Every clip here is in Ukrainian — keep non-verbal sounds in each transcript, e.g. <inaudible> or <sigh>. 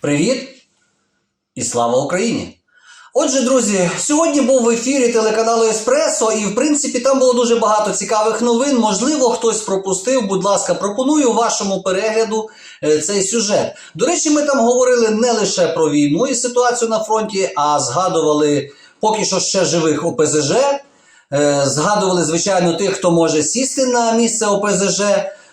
Привіт і слава Україні! Отже, друзі, сьогодні був в ефірі телеканалу Еспресо, і в принципі там було дуже багато цікавих новин. Можливо, хтось пропустив. Будь ласка, пропоную вашому перегляду е, цей сюжет. До речі, ми там говорили не лише про війну і ситуацію на фронті, а згадували поки що ще живих ОПЗЖ. Е, Згадували, звичайно, тих, хто може сісти на місце ОПЗЖ.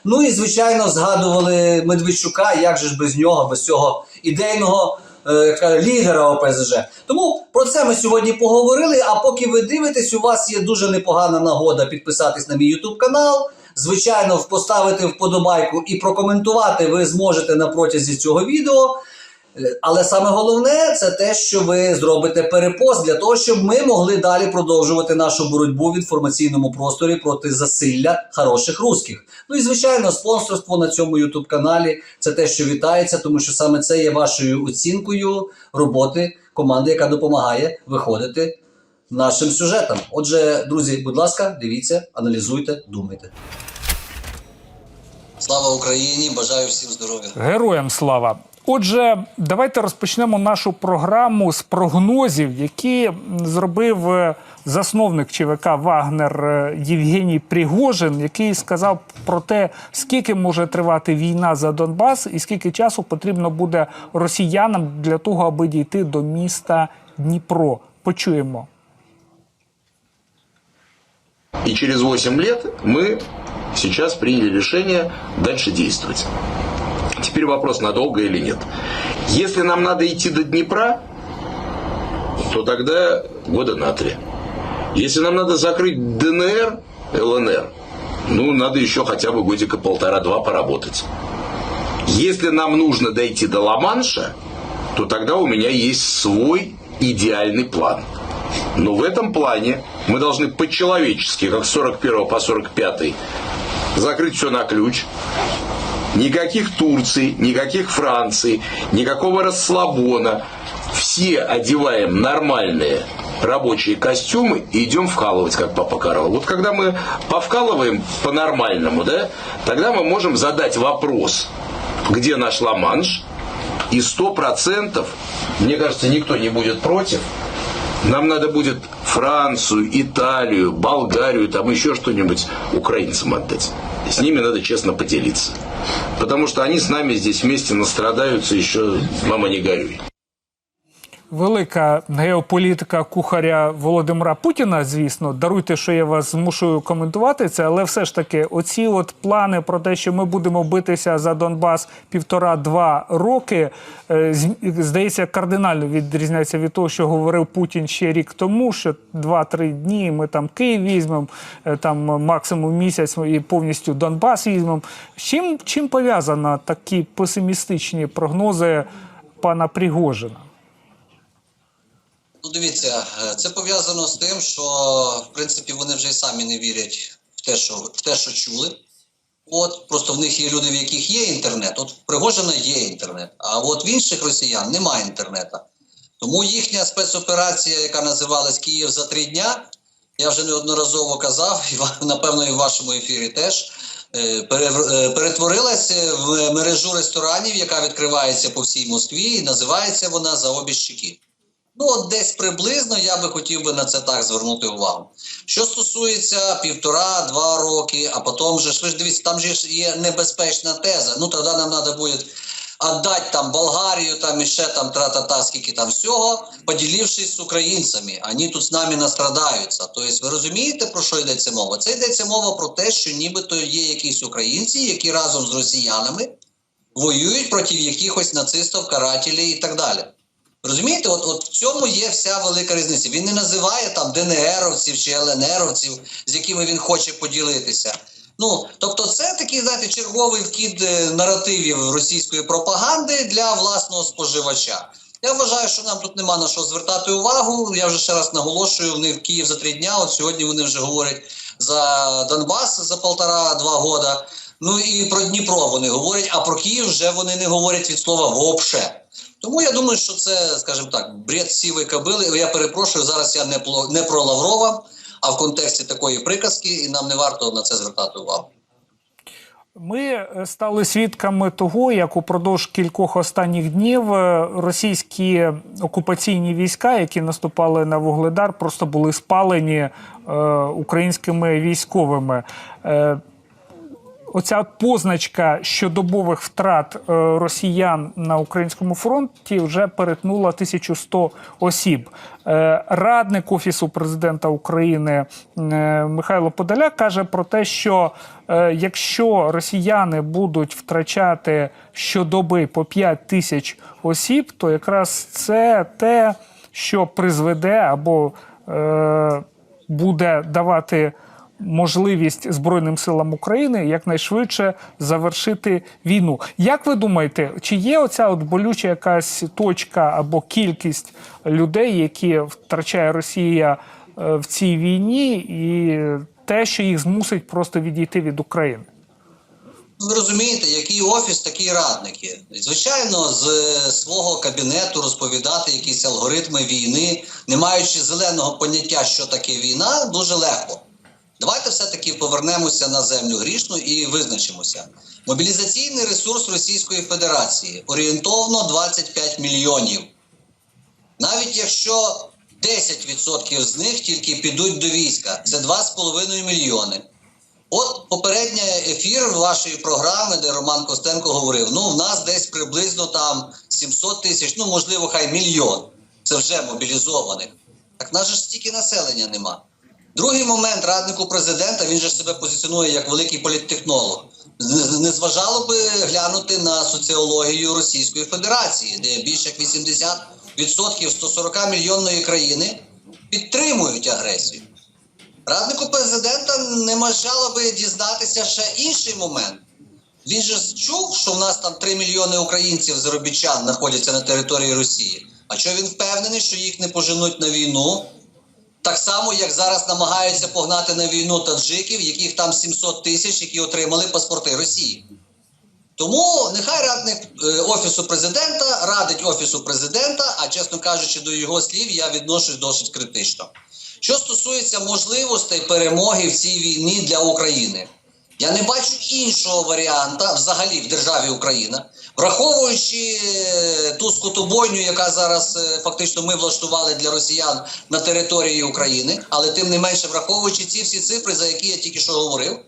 Ну і звичайно, згадували Медведчука, як же ж без нього, без цього ідейного е, лідера ОПЗЖ. Тому про це ми сьогодні поговорили. А поки ви дивитесь, у вас є дуже непогана нагода підписатись на мій Ютуб канал. Звичайно, поставити вподобайку і прокоментувати ви зможете на протязі цього відео. Але саме головне це те, що ви зробите перепост для того, щоб ми могли далі продовжувати нашу боротьбу в інформаційному просторі проти засилля хороших русських. Ну і звичайно, спонсорство на цьому youtube каналі це те, що вітається, тому що саме це є вашою оцінкою роботи команди, яка допомагає виходити нашим сюжетам. Отже, друзі, будь ласка, дивіться, аналізуйте, думайте. Слава Україні! Бажаю всім здоров'я. Героям слава. Отже, давайте розпочнемо нашу програму з прогнозів, які зробив е, засновник ЧВК Вагнер е, Євгеній Пригожин, який сказав про те, скільки може тривати війна за Донбас і скільки часу потрібно буде росіянам для того, аби дійти до міста Дніпро. Почуємо. И через 8 лет мы сейчас приняли решение дальше действовать. Теперь вопрос, надолго или нет. Если нам надо идти до Днепра, то тогда года на три. Если нам надо закрыть ДНР, ЛНР, ну, надо еще хотя бы годика полтора-два поработать. Если нам нужно дойти до Ла-Манша, то тогда у меня есть свой идеальный план. Но в этом плане мы должны по-человечески, как с 41 по 45, закрыть все на ключ. Никаких Турций, никаких Франций, никакого расслабона. Все одеваем нормальные рабочие костюмы и идем вкалывать, как папа Карл. Вот когда мы повкалываем по-нормальному, да, тогда мы можем задать вопрос, где наш Ла-Манш, и сто процентов, мне кажется, никто не будет против, нам надо будет Францию, Италию, Болгарию, там еще что-нибудь украинцам отдать. С ними надо честно поделиться. Потому что они с нами здесь вместе настрадаются еще, мама не горюй. Велика геополітика кухаря Володимира Путіна, звісно, даруйте, що я вас змушую коментувати це, але все ж таки, оці от плани про те, що ми будемо битися за Донбас півтора-два роки, е, здається, кардинально відрізняється від того, що говорив Путін ще рік тому, що два-три дні ми там Київ візьмемо, е, там максимум місяць і повністю Донбас візьмемо. Чим, чим пов'язано такі песимістичні прогнози пана Пригожина? Ну, дивіться, е, це пов'язано з тим, що в принципі вони вже й самі не вірять в те, що в те, що чули. От просто в них є люди, в яких є інтернет. От в Пригожина є інтернет, а от в інших росіян немає інтернету. Тому їхня спецоперація, яка називалась Київ за три дня, я вже неодноразово казав, і напевно і в вашому ефірі теж. е, е, Перетворилася в мережу ресторанів, яка відкривається по всій Москві, і називається вона за обі щеки. Ну, от десь приблизно я би хотів би на це так звернути увагу. Що стосується півтора-два роки, а потім же ви ж дивіться, там же є небезпечна теза. Ну тоді нам треба буде віддати там Болгарію, там і ще там тра-та-та, скільки там всього, поділившись з українцями. Вони тут з нами настрадаються. Тобто, ви розумієте, про що йдеться мова? Це йдеться мова про те, що нібито є якісь українці, які разом з росіянами воюють проти якихось нацистів, карателів і так далі. Розумієте, от, от в цьому є вся велика різниця. Він не називає там ДНРовців чи ЛНРовців, з якими він хоче поділитися. Ну, тобто, це такий, знаєте, черговий вкид е, наративів російської пропаганди для власного споживача. Я вважаю, що нам тут нема на що звертати увагу. Я вже ще раз наголошую, в Київ за три дня. От сьогодні вони вже говорять за Донбас за полтора-два года. Ну і про Дніпро вони говорять, а про Київ вже вони не говорять від слова «вообще». Тому я думаю, що це, скажімо так, бред сівої кобили. Я перепрошую, зараз я не, пло- не про Лаврова, а в контексті такої приказки, і нам не варто на це звертати увагу. Ми е, стали свідками того, як упродовж кількох останніх днів е, російські окупаційні війська, які наступали на Вугледар, просто були спалені е, українськими військовими. Е, Оця позначка щодобових втрат е, росіян на українському фронті вже перетнула 1100 осіб. Е, Радник офісу президента України е, Михайло Подоляк каже про те, що якщо росіяни будуть втрачати щодоби по 5 тисяч осіб, то якраз це те, що призведе або буде давати можливість Збройним силам України якнайшвидше завершити війну. Як ви думаєте, чи є оця от болюча якась точка або кількість людей, які втрачає Росія е, в цій війні, і те, що їх змусить просто відійти від України? Ви розумієте, який офіс, такі радники. Звичайно, з е, свого кабінету розповідати якісь алгоритми війни, не маючи зеленого поняття, що таке війна, дуже легко. Давайте все-таки повернемося на землю грішну і визначимося. Мобілізаційний ресурс Російської Федерації орієнтовно 25 мільйонів. Навіть якщо 10% з них тільки підуть до війська, це 2,5 мільйони. От попередній ефір вашої програми, де Роман Костенко говорив: ну, в нас десь приблизно там 700 тисяч, ну можливо, хай мільйон. Це вже мобілізованих. Так в нас же стільки населення нема. Другий момент раднику президента він же себе позиціонує як великий політтехнолог. Не зважало би глянути на соціологію Російської Федерації, де більше як 80% 140 мільйонної країни підтримують агресію. Раднику президента не бажало би дізнатися ще інший момент. Він же чув, що в нас там 3 мільйони українців заробітчан знаходяться на території Росії. А що він впевнений, що їх не поженуть на війну? Так само, як зараз намагаються погнати на війну таджиків, яких там 700 тисяч, які отримали паспорти Росії. Тому нехай радник е, офісу президента радить офісу президента, а чесно кажучи, до його слів я відношусь досить критично. Що стосується можливостей перемоги в цій війні для України, я не бачу іншого варіанта взагалі в державі Україна, враховуючи е, ту скотобойню, яка зараз е, фактично ми влаштували для росіян на території України, але тим не менше враховуючи ці всі цифри, за які я тільки що говорив,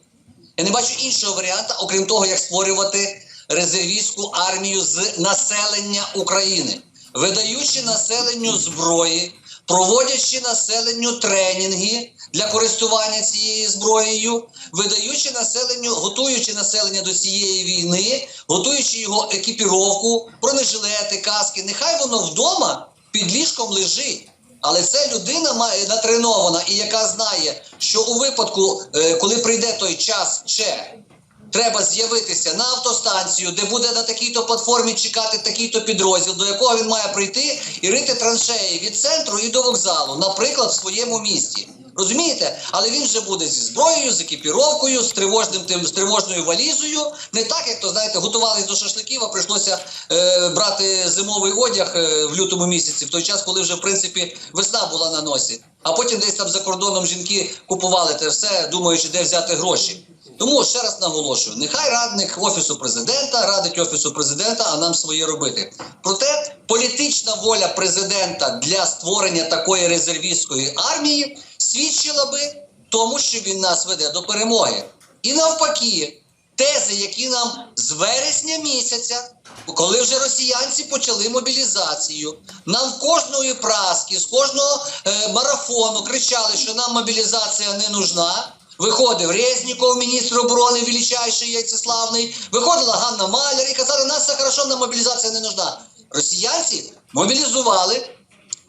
я не бачу іншого варіанта, окрім того, як створювати резервістську армію з населення України, видаючи населенню зброї, проводячи населенню тренінги для користування цією зброєю, видаючи населенню, готуючи населення до цієї війни, готуючи його екіпіровку, бронежилети, каски. Нехай воно вдома під ліжком лежить. Але це людина має натренована і яка знає, що у випадку, е, коли прийде той час, ще треба з'явитися на автостанцію, де буде на такій-то платформі чекати такий-то підрозділ, до якого він має прийти і рити траншеї від центру і до вокзалу, наприклад, в своєму місті. Розумієте? Але він вже буде зі зброєю, з екіпіровкою, з тривожним тим з тривожною валізою. Не так, як то знаєте, готувались до шашликів, а прийшлося е, брати зимовий одяг е, в лютому місяці, в той час, коли вже в принципі весна була на носі. А потім десь там за кордоном жінки купували те все, думаючи, де взяти гроші. Тому ще раз наголошую: нехай радник офісу президента радить офісу президента, а нам своє робити. Проте політична воля президента для створення такої резервістської армії свідчила би тому, що він нас веде до перемоги. І навпаки, тези, які нам з вересня місяця, коли вже росіянці почали мобілізацію, нам кожної праски, з кожного е, марафону кричали, що нам мобілізація не нужна. Виходив Резніков, міністр оборони, величайший яйцеславний, виходила Ганна Маляр і казали, нас все хорошо, нам мобілізація не нужна. Росіянці мобілізували,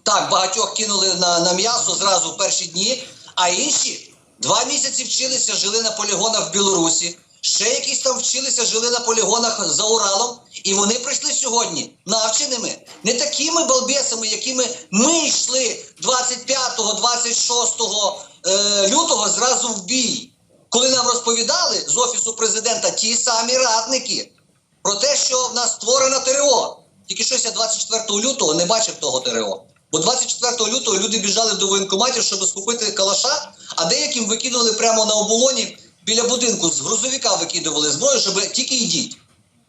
так, багатьох кинули на, на м'ясо зразу в перші дні, а інші два місяці вчилися, жили на полігонах в Білорусі. Ще якісь там вчилися, жили на полігонах за Уралом, і вони прийшли сьогодні навченими, не такими балбесами, якими ми йшли 25-26 е, лютого зразу в бій, коли нам розповідали з офісу президента ті самі радники про те, що в нас створена ТРО. Тільки щось я 24 лютого не бачив того ТРО. Бо 24 лютого люди біжали до воєнкоматів, щоб скупити калаша, а деяким викинули прямо на оболоні біля будинку з грузовика викидували зброю, щоб тільки йдіть.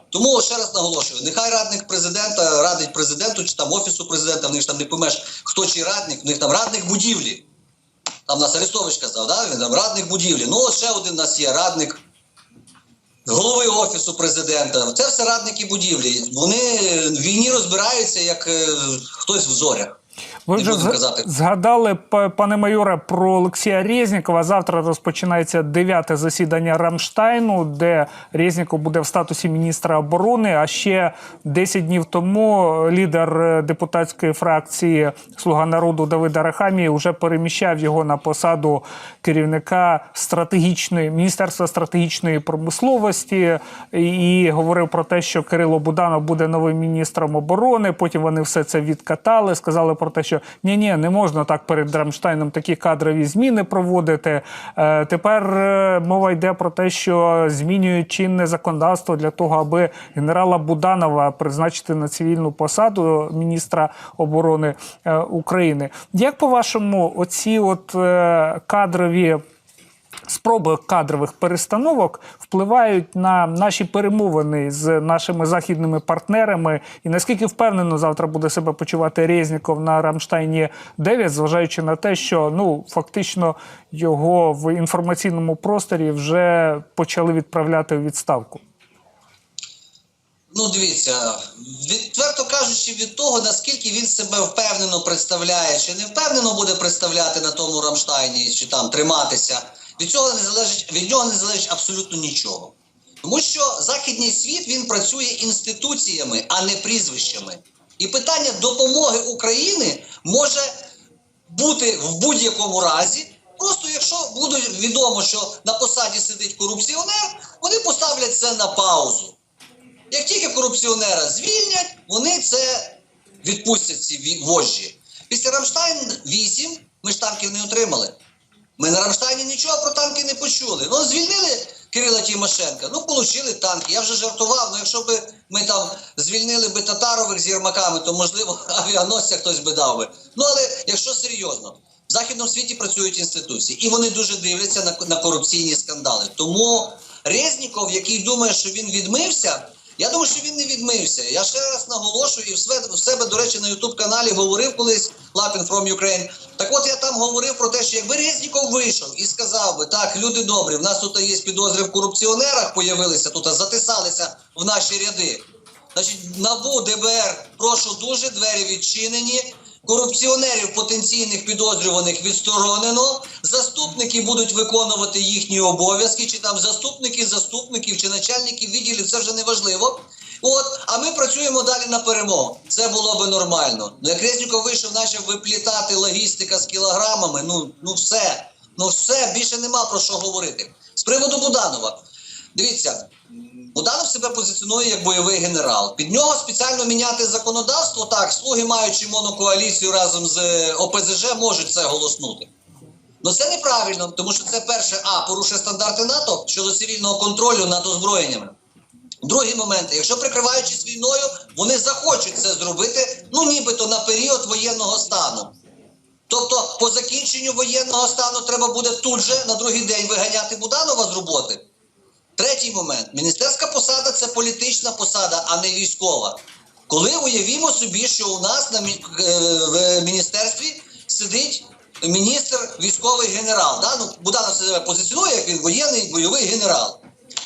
Тому ще раз наголошую: нехай радник президента радить президенту чи там офісу президента, в них ж там не поймеш, хто чий радник, в них там радник будівлі. Там нас Арестович казав, да? він там радник будівлі. Ну, ще один у нас є радник голови офісу президента. Це все радники будівлі. Вони в війні розбираються, як е, хтось в зорях. Ви вже казати. згадали, пане майоре, про Олексія Резнікова. Завтра розпочинається дев'яте засідання Рамштайну, де Резніков буде в статусі міністра оборони. А ще 10 днів тому лідер е, депутатської фракції Слуга народу Давид Арахамій вже переміщав його на посаду керівника стратегічної міністерства стратегічної промисловості і говорив про те, що Кирило Буданов буде новим міністром оборони. Потім вони все це відкатали, сказали про те, що ні, ні, не можна так перед Рамштайном такі кадрові зміни проводити. Е, тепер е, мова йде про те, що змінюють чинне законодавство для того, аби генерала Буданова призначити на цивільну посаду міністра оборони е, України. Як по-вашому, оці от кадрові спроби кадрових перестановок впливають на наші перемовини з нашими західними партнерами, і наскільки впевнено завтра буде себе почувати Резніков на Рамштайні 9, зважаючи на те, що ну фактично його в інформаційному просторі вже почали відправляти у відставку. Ну, дивіться, відверто кажучи, від того, наскільки він себе впевнено представляє, чи не впевнено буде представляти на тому Рамштайні, чи там триматися, від цього не залежить, від нього не залежить абсолютно нічого. Тому що західний світ він працює інституціями, а не прізвищами. І питання допомоги України може бути в будь-якому разі. Просто якщо буде відомо, що на посаді сидить корупціонер, вони поставлять це на паузу. Як тільки корупціонера звільнять, вони це відпустять ці вожжі. Після Рамштайн 8 ми ж танків не отримали. Ми на Рамштайні нічого про танки не почули. Ну, звільнили Кирила Тимошенка, ну, отримали танки. Я вже жартував, ну якщо б ми там звільнили би татарових з Єрмаками, то можливо <laughs> авіаносця хтось би дав би. Ну але якщо серйозно, в західному світі працюють інституції, і вони дуже дивляться на, на корупційні скандали. Тому Резніков, який думає, що він відмився. Я думаю, що він не відмився. Я ще раз наголошую і в себе, в себе до речі, на Ютуб каналі говорив колись Лапін from Ukraine. Так от я там говорив про те, що якби Резніков вийшов і сказав би, так, люди добрі, в нас тут є підозри в корупціонерах, появилися тут, затисалися в наші ряди. Значить, НАБУ, ДБР, прошу дуже, двері відчинені. Корупціонерів потенційних підозрюваних відсторонено. Заступники будуть виконувати їхні обов'язки, чи там заступники заступників, чи начальників відділів, це вже не важливо. От, а ми працюємо далі на перемогу. Це було би нормально. Ну, як Резніков вийшов, почав виплітати логістика з кілограмами. Ну, ну все, ну все, більше нема про що говорити. З приводу Буданова. Дивіться, Буданов себе позиціонує як бойовий генерал. Під нього спеціально міняти законодавство. Так, слуги, маючи монокоаліцію разом з е, ОПЗЖ, можуть це голоснути. Ну це неправильно, тому що це перше, а порушує стандарти НАТО щодо цивільного контролю над озброєннями. Другий момент, якщо прикриваючись війною, вони захочуть це зробити, ну нібито на період воєнного стану. Тобто, по закінченню воєнного стану треба буде тут же на другий день виганяти Буданова з роботи. Третій момент: міністерська посада це політична посада, а не військова. Коли уявімо собі, що у нас на е, в міністерстві сидить міністр військовий генерал. Да? Ну, Буданов себе позиціонує, як він воєнний бойовий генерал.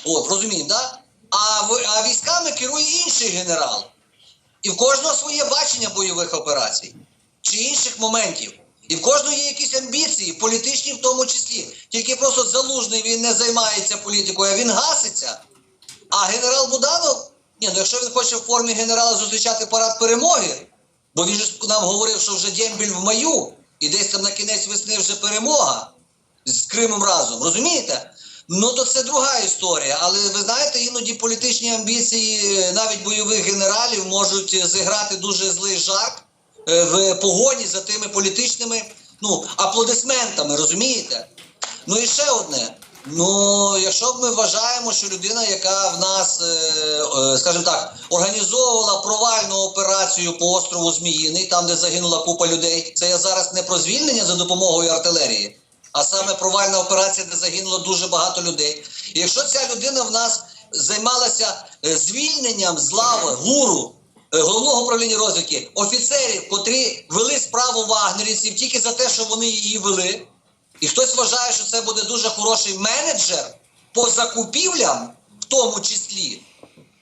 От, розуміємо, да? а, а військами керує інший генерал. І в кожного своє бачення бойових операцій чи інших моментів. І в кожного є якісь амбіції, політичні в тому числі. Тільки просто залужний він не займається політикою, а він гаситься. А генерал Буданов, ні, ну якщо він хоче в формі генерала зустрічати парад перемоги, бо він же нам говорив, що вже дембіль в маю, і десь там на кінець весни вже перемога з Кримом разом, розумієте? Ну то це друга історія. Але ви знаєте, іноді політичні амбіції е, навіть бойових генералів можуть е, зіграти дуже злий жарт в погоні за тими політичними ну, аплодисментами, розумієте? Ну і ще одне. Ну, якщо б ми вважаємо, що людина, яка в нас, е, е, скажімо так, організовувала провальну операцію по острову Зміїний, там де загинула купа людей, це я зараз не про звільнення за допомогою артилерії. а саме провальна операція, де загинуло дуже багато людей. І якщо ця людина в нас займалася е, звільненням з лави гуру е, головного управління розвідки офіцерів, котрі вели справу вагнерівців тільки за те, що вони її вели, і хтось вважає, що це буде дуже хороший менеджер по закупівлям, в тому числі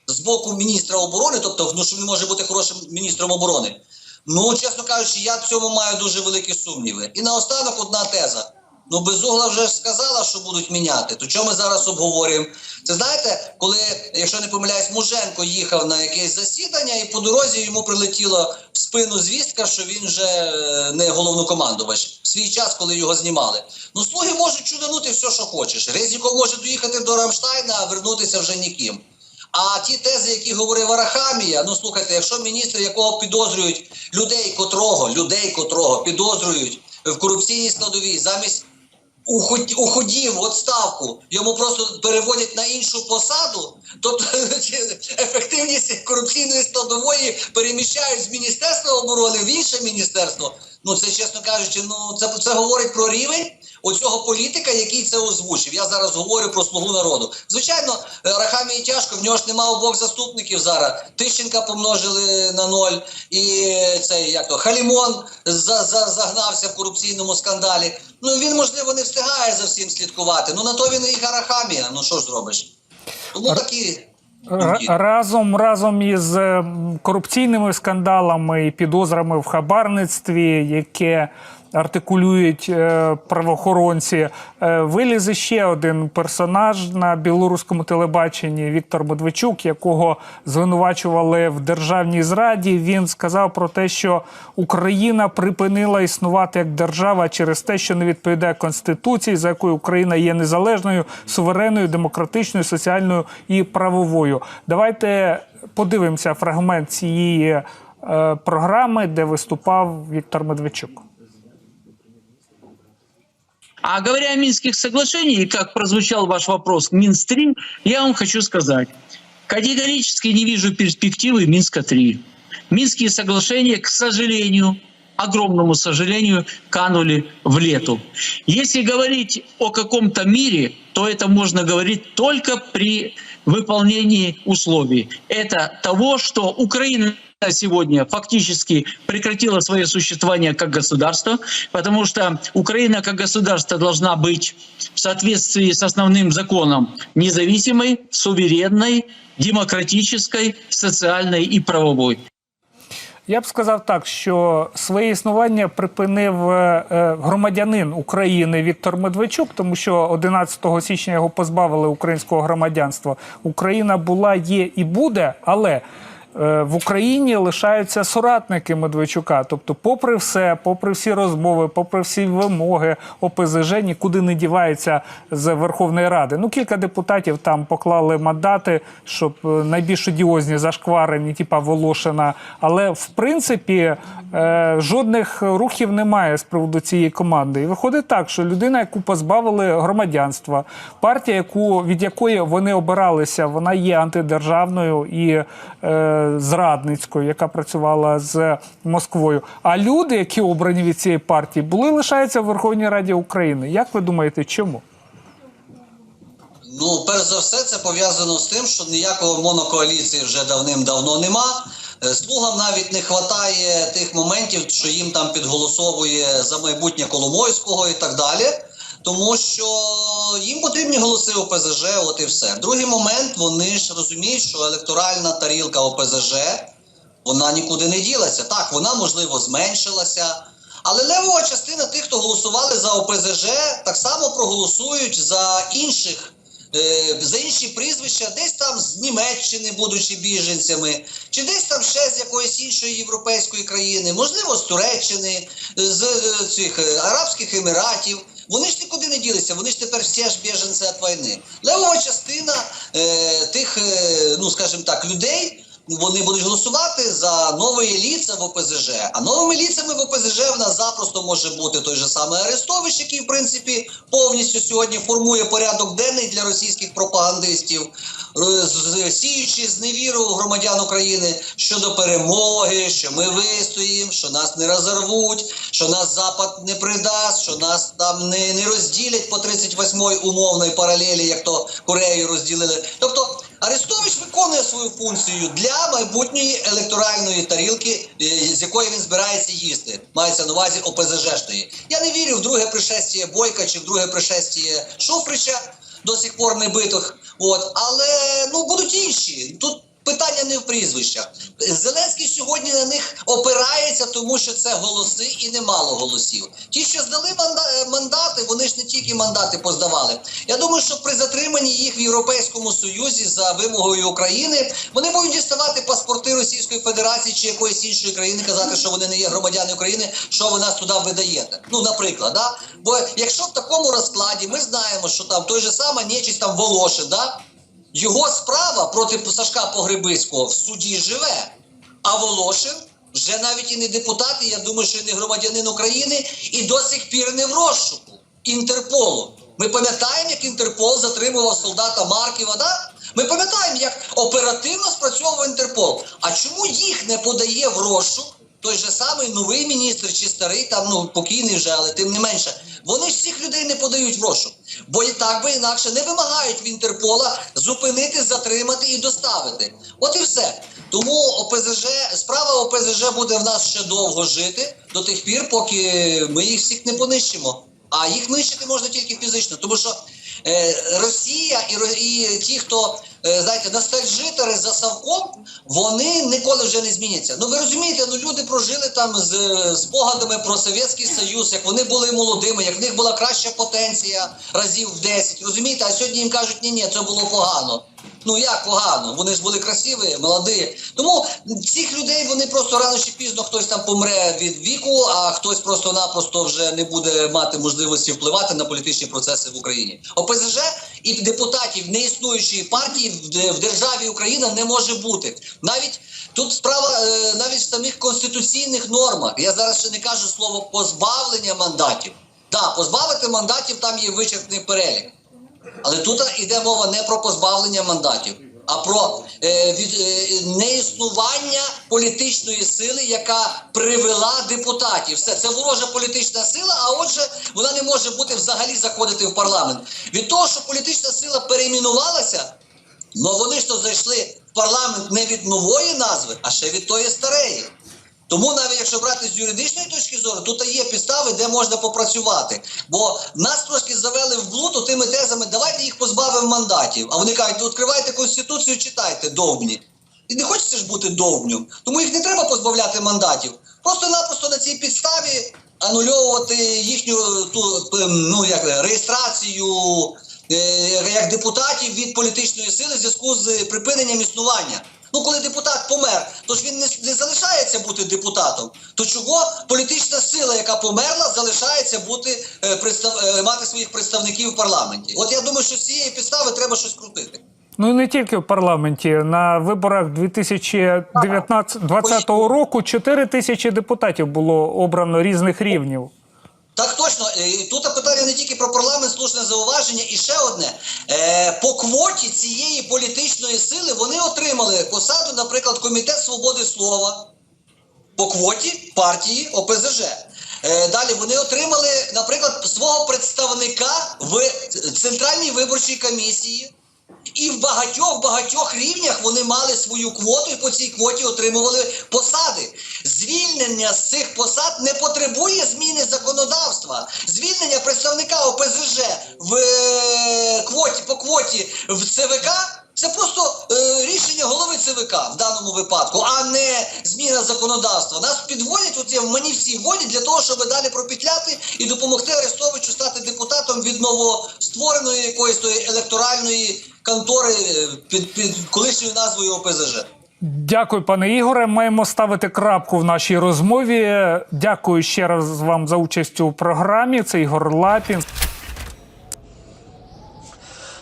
з боку міністра оборони, тобто ну, що він може бути хорошим міністром оборони. Ну, чесно кажучи, я в цьому маю дуже великі сумніви. І наостанок одна теза. Ну, Безугла вже сказала, що будуть міняти. То чого ми зараз обговорюємо? Це знаєте, коли, якщо не помиляюсь, Муженко їхав на якесь засідання, і по дорозі йому прилетіло в спину звістка, що він вже е, не головнокомандувач. В свій час, коли його знімали. Ну, слуги можуть чуданути все, що хочеш. Резіков може доїхати до Рамштайна, а вернутися вже ніким. А ті тези, які говорив Арахамія, ну слухайте, якщо міністр, якого підозрюють людей, котрого, людей, котрого підозрюють в корупційній складовій, замість уходів в відставку, йому просто переводять на іншу посаду, тобто <laughs> ефективність корупційної складової переміщають з Міністерства оборони в інше міністерство. Ну це чесно кажучи, ну це, це говорить про рівень оцього політика, який це озвучив. Я зараз говорю про слугу народу. Звичайно, е, Рахамії тяжко, в нього ж нема обох заступників зараз. Тищенка помножили на ноль, і цей як то Халімон за, за, загнався в корупційному скандалі. Ну він можливо не встигає за всім слідкувати. Ну на то він і Арахамія. Ну що ж зробиш? Тому такі. Разом разом із е, корупційними скандалами і підозрами в хабарництві, яке артикулюють е, правоохоронці, е, виліз ще один персонаж на білоруському телебаченні Віктор Медведчук, якого звинувачували в державній зраді. Він сказав про те, що Україна припинила існувати як держава через те, що не відповідає конституції, за якою Україна є незалежною, суверенною, демократичною, соціальною і правовою. Давайте подивимося фрагмент цієї е, програми, де виступав Віктор Медведчук. А говоря о Минских соглашениях, как прозвучал ваш вопрос Минстрим, я вам хочу сказать, категорически не вижу перспективы Минска-3. Минские соглашения, к сожалению, огромному сожалению, канули в лету. Если говорить о каком-то мире, то это можно говорить только при выполнении условий. Это того, что Украина сегодня фактически прекратила свое существование как государство, потому что Украина как государство должна быть в соответствии с основным законом независимой, суверенной, демократической, социальной и правовой. Я б сказав так, що своє існування припинив е, е, громадянин України Віктор Медведчук, тому що 11 січня його позбавили українського громадянства. Україна була, є і буде, але в Україні лишаються соратники Медведчука. Тобто, попри все, попри всі розмови, попри всі вимоги ОПЗЖ, нікуди не дівається з Верховної Ради. Ну, кілька депутатів там поклали мандати, щоб е, найбільш одіозні зашкварені, типа Волошина. Але в принципі е, жодних рухів немає з приводу цієї команди. І виходить так, що людина, яку позбавили громадянства, партія, яку від якої вони обиралися, вона є антидержавною і е, зрадницькою, яка працювала з Москвою. А люди, які обрані від цієї партії, були лишаються в Верховній Раді України. Як ви думаєте, чому? Ну, перш за все, це пов'язано з тим, що ніякого монокоаліції вже давним-давно нема. Е, Слугам навіть не вистачає тих моментів, що їм там підголосовує за майбутнє Коломойського і так далі. Тому що їм потрібні голоси ОПЗЖ, от і все. Другий момент, вони ж розуміють, що електоральна тарілка ОПЗЖ вона нікуди не ділася. Так, вона можливо зменшилася. Але левова частина тих, хто голосували за ОПЗЖ, так само проголосують за інших. Е, За інші прізвища, десь там з Німеччини, будучи біженцями, чи десь там ще з якоїсь іншої європейської країни, можливо, з Туреччини, з е, цих е, Арабських Еміратів. Вони ж нікуди не ділися, вони ж тепер всі ж біженці від війни. Левова частина е, тих, е, ну скажімо так, людей. Вони будуть голосувати за нові ліца в ОПЗЖ. А новими ліцями в ОПЗЖ в нас запросто може бути той же самий Арестович, який, в принципі, повністю сьогодні формує порядок денний для російських пропагандистів, е, з- сіючи зневіру громадян України щодо перемоги, що ми вистоїмо, що нас не розорвуть, що нас Запад не придасть, що нас там не, не розділять по 38-ї умовної паралелі, як то Корею розділили. Тобто Арестович виконує свою функцію для майбутньої електоральної тарілки, е, з якої він збирається їсти. Мається на увазі ОПЗЖшної. Я не вірю в друге пришестя Бойка чи в друге пришестя Шуфрича до сих пор не битих. От, але ну будуть інші. Тут питання не в прізвищах. Зеленський сьогодні на них опирається, тому що це голоси і немало голосів. Ті, що здали манда- мандати, вони ж не тільки мандати поздавали. Я думаю, що при затриманні їх в Європейському Союзі за вимогою України вони будуть діставати паспорти Російської Федерації чи якоїсь іншої країни, казати, що вони не є громадяни України, що ви нас туди видаєте. Ну, наприклад, да? бо якщо в такому розкладі ми знаємо, що там той же самий нечість там Волошин, да? Його справа проти Сашка Погребиського в суді живе. А Волошин вже навіть і не депутат, і я думаю, що і не громадянин України, і до сих пір не в розшуку Інтерполу. Ми пам'ятаємо, як Інтерпол затримував солдата Марківа, да? Ми пам'ятаємо, як оперативно спрацьовував Інтерпол. А чому їх не подає в розшук? Той же самий новий міністр чи старий, там ну покійний вже, але тим не менше, вони ж всіх людей не подають в розшук, бо і так би інакше не вимагають в Інтерпола зупинити, затримати і доставити. От і все. Тому ОПЗЖ, справа ОПЗЖ буде в нас ще довго жити до тих пір, поки ми їх всіх не понищимо. А їх нищити можна тільки фізично, тому що е, Росія і, і ті, хто знаєте, ностальжитори за Савком, вони ніколи вже не зміняться. Ну ви розумієте, ну люди прожили там з е, спогадами про Совєтський Союз, як вони були молодими, як в них була краща потенція разів в 10. Розумієте, а сьогодні їм кажуть, ні, ні, це було погано. Ну як погано? Вони ж були красиві, молоді. Тому цих людей вони просто рано чи пізно хтось там помре від віку, а хтось просто-напросто вже не буде мати можливості впливати на політичні процеси в Україні. ОПЗЖ і депутатів неіснуючої партії в державі Україна не може бути. Навіть тут справа е, навіть в самих конституційних нормах. Я зараз ще не кажу слово позбавлення мандатів. Так, позбавити мандатів там є вичерпний перелік. Але тут йде мова не про позбавлення мандатів, а про е, від, е, неіснування політичної сили, яка привела депутатів. Все це ворожа політична сила. А отже, вона не може бути взагалі заходити в парламент. Від того, що політична сила перейменувалася, ну вони ж то зайшли в парламент не від нової назви, а ще від тої старої. Тому навіть якщо брати з юридичної точки зору, тут є підстави, де можна попрацювати. Бо нас трошки завели в блуд тими тезами, давайте їх позбавимо мандатів. А вони кажуть, ну відкривайте конституцію, читайте довбні. І не хочеться ж бути довбнем. Тому їх не треба позбавляти мандатів. Просто-напросто на цій підставі анульовувати їхню ту ну як реєстрацію як депутатів від політичної сили в зв'язку з припиненням існування. Ну, коли депутат помер, то ж він не, не залишається бути депутатом. То чого політична сила, яка померла, залишається бути е, представ, е, мати своїх представників в парламенті? От я думаю, що з цієї підстави треба щось крутити. Ну і не тільки в парламенті. На виборах 2020 року 4 тисячі депутатів було обрано різних рівнів. Так точно, Е, тут питання не тільки про парламент, слушне зауваження. І ще одне Е, по квоті цієї політичної сили вони отримали посаду, наприклад, комітет свободи слова по квоті партії ОПЗЖ. Е, Далі вони отримали, наприклад, свого представника в центральній виборчій комісії. І в багатьох багатьох рівнях вони мали свою квоту і по цій квоті отримували посади. Звільнення з цих посад не потребує зміни законодавства. Звільнення представника ОПЗЖ в е, квоті по квоті в ЦВК. Це просто е, рішення голови ЦВК в даному випадку, а не зміна законодавства. Нас підводять, от я- мені всі вводять для того, щоб далі пропетляти і допомогти Арестовичу стати депутатом від новоствореної якоїсь тої електоральної контори е, під, під колишньою назвою ОПЗЖ. Дякую, пане Ігоре. Маємо ставити крапку в нашій розмові. Дякую ще раз вам за участь у програмі. Це Ігор Лапін.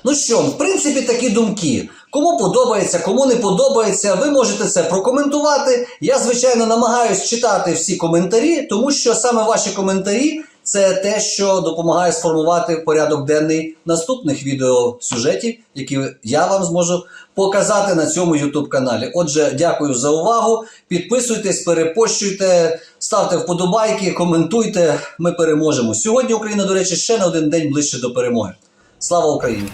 Ну що, в принципі, такі думки. Кому подобається, кому не подобається, ви можете це прокоментувати. Я, звичайно, намагаюсь читати всі коментарі, тому що саме ваші коментарі це те, що допомагає сформувати порядок денний наступних відеосюжетів, які я вам зможу показати на цьому youtube каналі. Отже, дякую за увагу. Підписуйтесь, перепощуйте, ставте вподобайки, коментуйте. Ми переможемо. Сьогодні Україна, до речі, ще на один день ближче до перемоги. Слава Україні!